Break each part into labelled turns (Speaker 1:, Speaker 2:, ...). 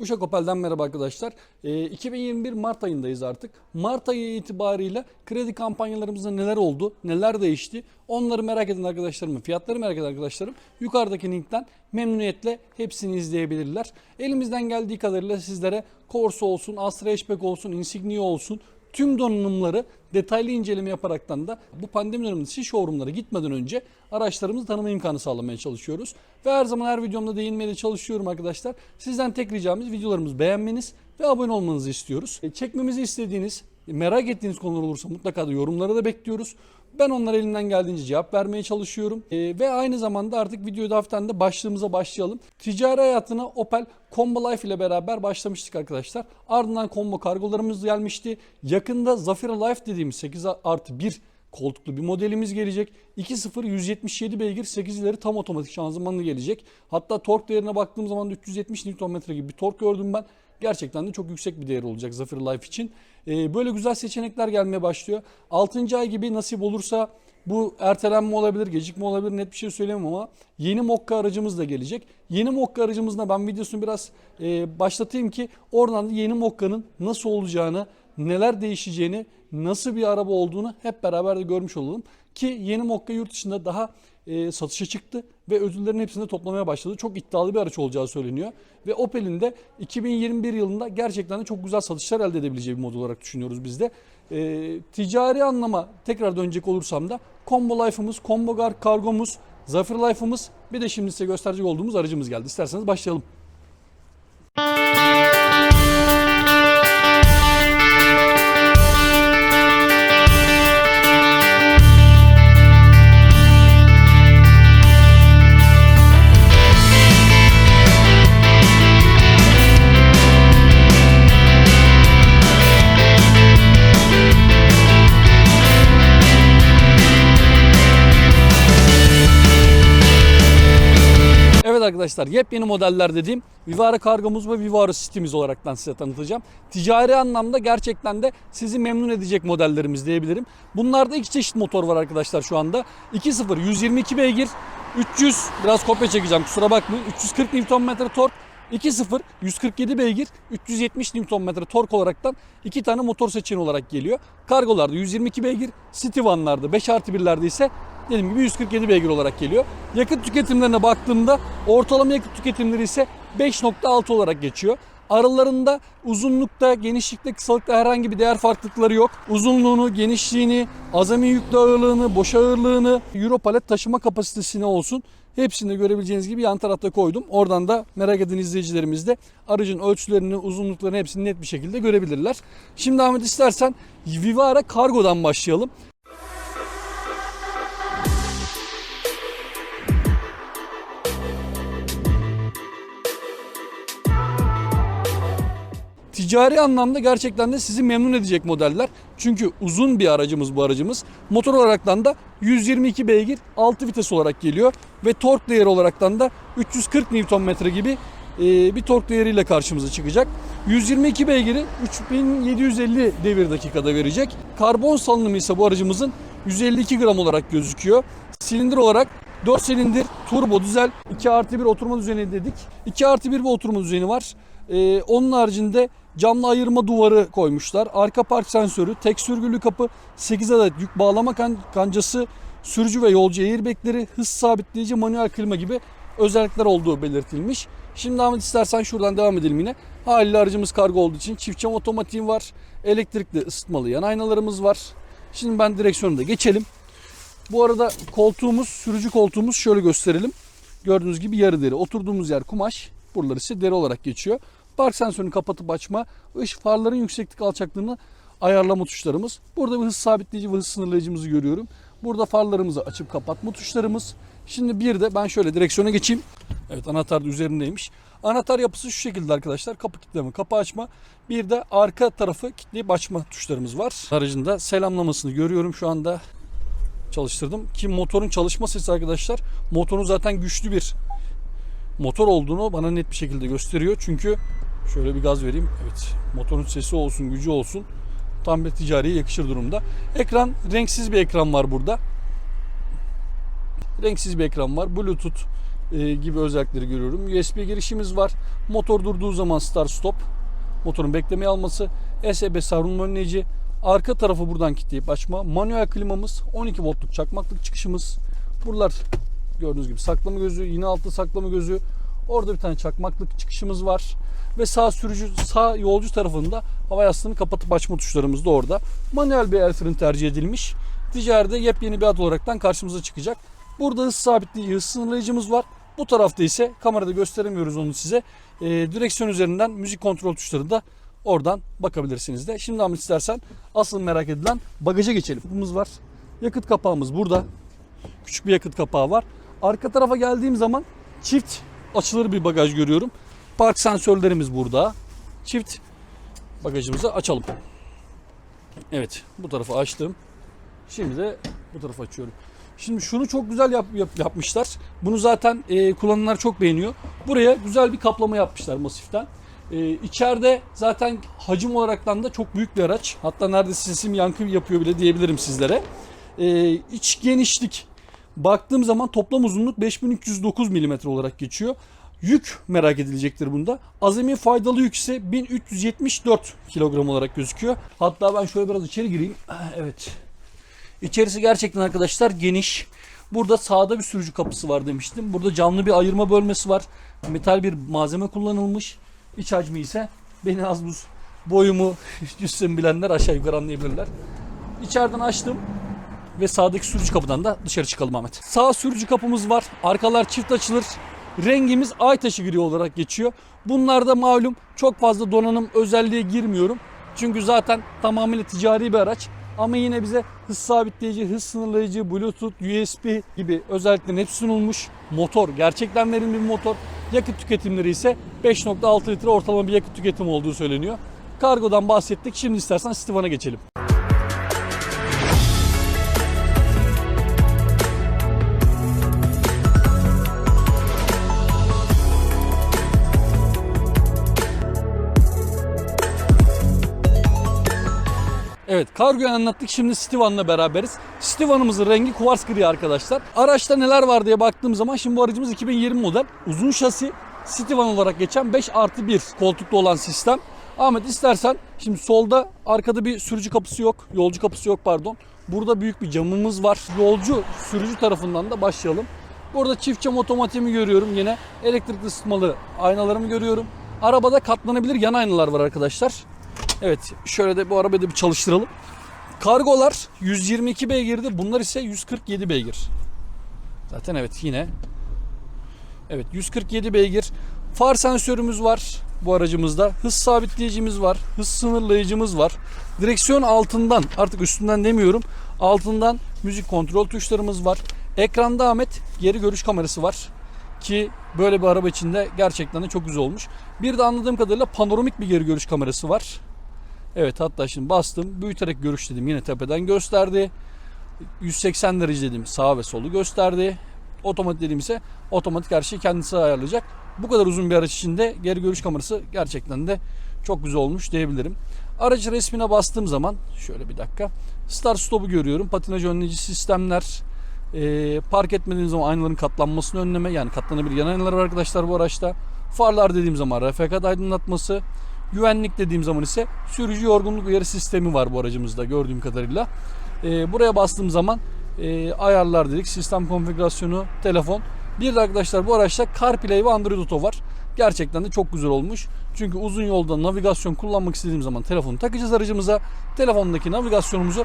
Speaker 1: Uşak Opel'den merhaba arkadaşlar. Ee, 2021 Mart ayındayız artık. Mart ayı itibariyle kredi kampanyalarımızda neler oldu, neler değişti onları merak eden arkadaşlarım, fiyatları merak eden arkadaşlarım yukarıdaki linkten memnuniyetle hepsini izleyebilirler. Elimizden geldiği kadarıyla sizlere Corsa olsun, Astra Hatchback olsun, Insignia olsun tüm donanımları detaylı inceleme yaparaktan da bu pandemi döneminde showroomlara gitmeden önce araçlarımızı tanıma imkanı sağlamaya çalışıyoruz. Ve her zaman her videomda değinmeye de çalışıyorum arkadaşlar. Sizden tek ricamız videolarımızı beğenmeniz ve abone olmanızı istiyoruz. E, Çekmemizi istediğiniz, merak ettiğiniz konular olursa mutlaka da yorumlara da bekliyoruz. Ben onlara elimden geldiğince cevap vermeye çalışıyorum. E, ve aynı zamanda artık hafiften de başlığımıza başlayalım. Ticari hayatına Opel Combo Life ile beraber başlamıştık arkadaşlar. Ardından combo kargolarımız gelmişti. Yakında Zafira Life dediğimiz 8 artı 1 koltuklu bir modelimiz gelecek. 2.0 177 beygir 8 ileri tam otomatik şanzımanlı gelecek. Hatta tork değerine baktığım zaman da 370 Nm gibi bir tork gördüm ben. Gerçekten de çok yüksek bir değer olacak Zafira Life için. Ee, böyle güzel seçenekler gelmeye başlıyor. 6. ay gibi nasip olursa bu ertelenme olabilir, gecikme olabilir net bir şey söyleyemem ama yeni Mokka aracımız da gelecek. Yeni Mokka aracımızla ben videosunu biraz e, başlatayım ki oradan da yeni Mokka'nın nasıl olacağını, neler değişeceğini, nasıl bir araba olduğunu hep beraber de görmüş olalım. Ki yeni Mokka yurt dışında daha e, satışa çıktı ve ödüllerin hepsini toplamaya başladı. Çok iddialı bir araç olacağı söyleniyor. Ve Opel'in de 2021 yılında gerçekten de çok güzel satışlar elde edebileceği bir model olarak düşünüyoruz biz de. E, ticari anlama tekrar dönecek olursam da Combo Life'ımız, Combo Gar Kargomuz, Zafir Life'ımız bir de şimdi size gösterecek olduğumuz aracımız geldi. İsterseniz başlayalım. Arkadaşlar yepyeni modeller dediğim Vivara kargomuz ve Vivara City'miz olaraktan size tanıtacağım. Ticari anlamda gerçekten de sizi memnun edecek modellerimiz diyebilirim. Bunlarda iki çeşit motor var arkadaşlar şu anda. 2.0 122 beygir 300 biraz kopya çekeceğim kusura bakmayın 340 Nm tork 2.0 147 beygir 370 Nm tork olaraktan iki tane motor seçeneği olarak geliyor. Kargolarda 122 beygir, City Van'larda 5 artı 1'lerde ise dediğim gibi 147 beygir olarak geliyor. Yakıt tüketimlerine baktığımda ortalama yakıt tüketimleri ise 5.6 olarak geçiyor. Aralarında uzunlukta, genişlikte, kısalıkta herhangi bir değer farklılıkları yok. Uzunluğunu, genişliğini, azami yüklü ağırlığını, boş ağırlığını, Euro palet taşıma kapasitesini olsun hepsini de görebileceğiniz gibi yan tarafta koydum. Oradan da merak eden izleyicilerimiz de aracın ölçülerini, uzunluklarını hepsini net bir şekilde görebilirler. Şimdi Ahmet istersen Vivara Kargo'dan başlayalım. Ticari anlamda gerçekten de sizi memnun edecek modeller. Çünkü uzun bir aracımız bu aracımız. Motor olaraktan da 122 beygir 6 vites olarak geliyor. Ve tork değeri olaraktan da 340 Nm gibi e, bir tork değeriyle karşımıza çıkacak. 122 beygiri 3750 devir dakikada verecek. Karbon salınımı ise bu aracımızın 152 gram olarak gözüküyor. Silindir olarak 4 silindir turbo dizel 2 artı 1 oturma düzeni dedik. 2 artı 1 bir oturma düzeni var. Ee, onun haricinde camlı ayırma duvarı koymuşlar. Arka park sensörü, tek sürgülü kapı, 8 adet yük bağlama kan- kancası, sürücü ve yolcu airbagleri, hız sabitleyici, manuel klima gibi özellikler olduğu belirtilmiş. Şimdi Ahmet istersen şuradan devam edelim yine. Haliyle aracımız kargo olduğu için çift cam otomatiği var. Elektrikli ısıtmalı yan aynalarımız var. Şimdi ben direksiyonu da geçelim. Bu arada koltuğumuz, sürücü koltuğumuz şöyle gösterelim. Gördüğünüz gibi yarı deri. Oturduğumuz yer kumaş. Buraları ise deri olarak geçiyor. Park sensörünü kapatıp açma, ışık farların yükseklik alçaklığını ayarlama tuşlarımız. Burada bir hız sabitleyici ve hız sınırlayıcımızı görüyorum. Burada farlarımızı açıp kapatma tuşlarımız. Şimdi bir de ben şöyle direksiyona geçeyim. Evet anahtar da üzerindeymiş. Anahtar yapısı şu şekilde arkadaşlar. Kapı kilitleme, kapı açma. Bir de arka tarafı kilitleyip açma tuşlarımız var. Aracın da selamlamasını görüyorum şu anda çalıştırdım. Ki motorun çalışma sesi arkadaşlar motorun zaten güçlü bir motor olduğunu bana net bir şekilde gösteriyor. Çünkü şöyle bir gaz vereyim. Evet motorun sesi olsun gücü olsun tam bir ticariye yakışır durumda. Ekran renksiz bir ekran var burada. Renksiz bir ekran var. Bluetooth e, gibi özellikleri görüyorum. USB girişimiz var. Motor durduğu zaman start stop. Motorun beklemeye alması. ESP savrulma önleyici. Arka tarafı buradan kilitleyip açma. Manuel klimamız. 12 voltluk çakmaklık çıkışımız. Buralar gördüğünüz gibi saklama gözü. Yine altta saklama gözü. Orada bir tane çakmaklık çıkışımız var. Ve sağ sürücü, sağ yolcu tarafında hava yastığını kapatıp açma tuşlarımız da orada. Manuel bir el freni tercih edilmiş. Ticaride yepyeni bir ad olaraktan karşımıza çıkacak. Burada hız sabitleyici, hız sınırlayıcımız var. Bu tarafta ise kamerada gösteremiyoruz onu size. Ee, direksiyon üzerinden müzik kontrol tuşları da oradan bakabilirsiniz de. Şimdi Ahmet istersen asıl merak edilen bagaja geçelim. Kapımız var. Yakıt kapağımız burada. Küçük bir yakıt kapağı var. Arka tarafa geldiğim zaman çift açılır bir bagaj görüyorum. Park sensörlerimiz burada. Çift bagajımızı açalım. Evet bu tarafı açtım. Şimdi de bu tarafı açıyorum. Şimdi şunu çok güzel yap, yap- yapmışlar. Bunu zaten e, kullananlar çok beğeniyor. Buraya güzel bir kaplama yapmışlar masiften. E, içeride zaten hacim olaraktan da çok büyük bir araç. Hatta neredeyse sesim yankı yapıyor bile diyebilirim sizlere. E, iç genişlik baktığım zaman toplam uzunluk 5309 mm olarak geçiyor. Yük merak edilecektir bunda. Azami faydalı yük ise 1374 kilogram olarak gözüküyor. Hatta ben şöyle biraz içeri gireyim. Evet. İçerisi gerçekten arkadaşlar geniş. Burada sağda bir sürücü kapısı var demiştim. Burada camlı bir ayırma bölmesi var. Metal bir malzeme kullanılmış. İç hacmi ise beni az buz boyumu cüssemi bilenler aşağı yukarı anlayabilirler. İçeriden açtım ve sağdaki sürücü kapıdan da dışarı çıkalım Ahmet. Sağ sürücü kapımız var. Arkalar çift açılır. Rengimiz ay taşı gri olarak geçiyor. Bunlarda malum çok fazla donanım özelliğe girmiyorum. Çünkü zaten tamamıyla ticari bir araç. Ama yine bize hız sabitleyici, hız sınırlayıcı, bluetooth, USB gibi özelliklerin hepsi sunulmuş. Motor gerçekten verimli bir motor. Yakıt tüketimleri ise 5.6 litre ortalama bir yakıt tüketimi olduğu söyleniyor. Kargodan bahsettik. Şimdi istersen Stivan'a geçelim. Evet kargoyu anlattık şimdi Stivan'la beraberiz. Stivan'ımızın rengi kuvars gri arkadaşlar. Araçta neler var diye baktığım zaman şimdi bu aracımız 2020 model. Uzun şasi Stivan olarak geçen 5 artı 1 koltuklu olan sistem. Ahmet istersen şimdi solda arkada bir sürücü kapısı yok. Yolcu kapısı yok pardon. Burada büyük bir camımız var. Yolcu sürücü tarafından da başlayalım. Burada çift cam otomatiğimi görüyorum yine. Elektrikli ısıtmalı aynalarımı görüyorum. Arabada katlanabilir yan aynalar var arkadaşlar. Evet şöyle de bu arabayı da bir çalıştıralım. Kargolar 122 beygirdi. Bunlar ise 147 beygir. Zaten evet yine. Evet 147 beygir. Far sensörümüz var bu aracımızda. Hız sabitleyicimiz var. Hız sınırlayıcımız var. Direksiyon altından artık üstünden demiyorum. Altından müzik kontrol tuşlarımız var. Ekranda Ahmet geri görüş kamerası var. Ki böyle bir araba içinde gerçekten de çok güzel olmuş. Bir de anladığım kadarıyla panoramik bir geri görüş kamerası var. Evet hatta şimdi bastım. Büyüterek görüş dedim. Yine tepeden gösterdi. 180 derece dedim. Sağ ve solu gösterdi. Otomatik dediğim ise otomatik her şeyi kendisi ayarlayacak. Bu kadar uzun bir araç içinde geri görüş kamerası gerçekten de çok güzel olmuş diyebilirim. Aracı resmine bastığım zaman şöyle bir dakika. Start stop'u görüyorum. Patinaj önleyici sistemler. Ee, park etmediğim zaman aynaların katlanmasını önleme. Yani katlanabilir yan aynalar var arkadaşlar bu araçta. Farlar dediğim zaman RFK aydınlatması. Güvenlik dediğim zaman ise sürücü yorgunluk uyarı sistemi var bu aracımızda gördüğüm kadarıyla. Ee, buraya bastığım zaman e, ayarlar dedik. Sistem konfigürasyonu, telefon. Bir de arkadaşlar bu araçta CarPlay ve Android Auto var. Gerçekten de çok güzel olmuş. Çünkü uzun yolda navigasyon kullanmak istediğim zaman telefonu takacağız aracımıza. Telefondaki navigasyonumuzu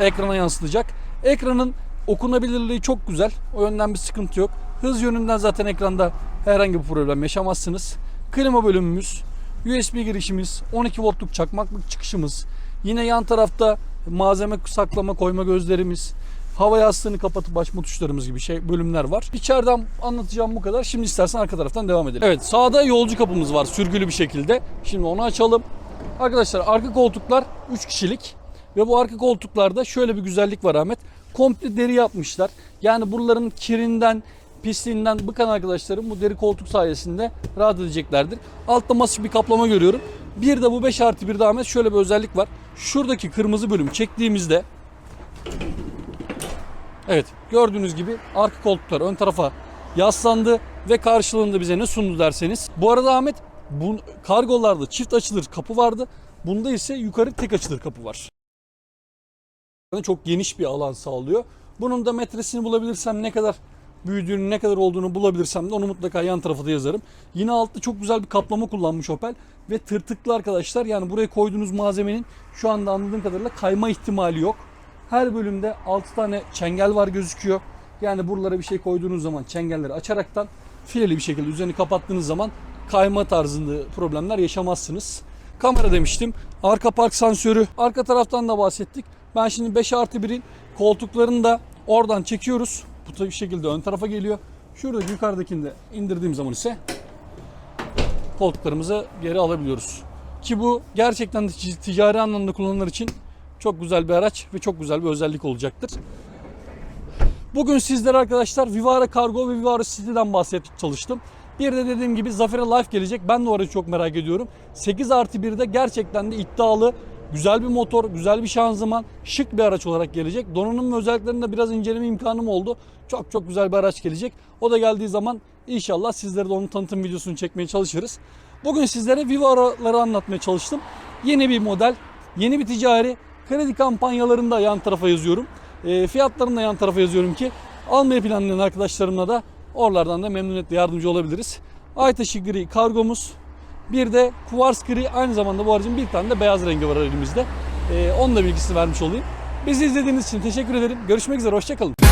Speaker 1: ekrana yansıtacak. Ekranın okunabilirliği çok güzel. O yönden bir sıkıntı yok. Hız yönünden zaten ekranda herhangi bir problem yaşamazsınız. Klima bölümümüz, USB girişimiz, 12 voltluk çakmaklık çıkışımız. Yine yan tarafta malzeme saklama koyma gözlerimiz, hava yastığını kapatıp açma tuşlarımız gibi şey bölümler var. İçeriden anlatacağım bu kadar. Şimdi istersen arka taraftan devam edelim. Evet sağda yolcu kapımız var sürgülü bir şekilde. Şimdi onu açalım. Arkadaşlar arka koltuklar 3 kişilik. Ve bu arka koltuklarda şöyle bir güzellik var Ahmet. Komple deri yapmışlar. Yani buraların kirinden, pisliğinden bıkan arkadaşlarım bu deri koltuk sayesinde rahat edeceklerdir. Altta masif bir kaplama görüyorum. Bir de bu 5 artı 1'de Ahmet şöyle bir özellik var. Şuradaki kırmızı bölüm çektiğimizde Evet gördüğünüz gibi arka koltuklar ön tarafa yaslandı ve karşılığında bize ne sundu derseniz. Bu arada Ahmet bu kargolarda çift açılır kapı vardı. Bunda ise yukarı tek açılır kapı var. Çok geniş bir alan sağlıyor. Bunun da metresini bulabilirsem ne kadar büyüdüğünü ne kadar olduğunu bulabilirsem de onu mutlaka yan tarafa da yazarım. Yine altta çok güzel bir kaplama kullanmış Opel ve tırtıklı arkadaşlar yani buraya koyduğunuz malzemenin şu anda anladığım kadarıyla kayma ihtimali yok. Her bölümde 6 tane çengel var gözüküyor. Yani buralara bir şey koyduğunuz zaman çengelleri açaraktan fileli bir şekilde üzerini kapattığınız zaman kayma tarzında problemler yaşamazsınız. Kamera demiştim. Arka park sensörü. Arka taraftan da bahsettik. Ben şimdi 5 artı 1'in koltuklarını da oradan çekiyoruz. Bu tabii şekilde ön tarafa geliyor. Şuradaki yukarıdakini indirdiğim zaman ise koltuklarımızı geri alabiliyoruz. Ki bu gerçekten ticari anlamda kullananlar için çok güzel bir araç ve çok güzel bir özellik olacaktır. Bugün sizlere arkadaşlar Vivara Kargo ve Vivara City'den bahsetmeye çalıştım. Bir de dediğim gibi Zafira Life gelecek. Ben de o aracı çok merak ediyorum. 8 artı 1'de gerçekten de iddialı, güzel bir motor, güzel bir şanzıman, şık bir araç olarak gelecek. Donanım ve özelliklerini de biraz inceleme imkanım oldu. Çok çok güzel bir araç gelecek. O da geldiği zaman inşallah sizlere de onun tanıtım videosunu çekmeye çalışırız. Bugün sizlere Vivara'ları anlatmaya çalıştım. Yeni bir model, yeni bir ticari kredi kampanyalarında yan tarafa yazıyorum. E, fiyatlarını da yan tarafa yazıyorum ki almayı planlayan arkadaşlarımla da oralardan da memnuniyetle yardımcı olabiliriz. Aytaşı gri kargomuz. Bir de kuvars gri aynı zamanda bu aracın bir tane de beyaz rengi var elimizde. E, onun da bilgisini vermiş olayım. Bizi izlediğiniz için teşekkür ederim. Görüşmek üzere, hoşçakalın.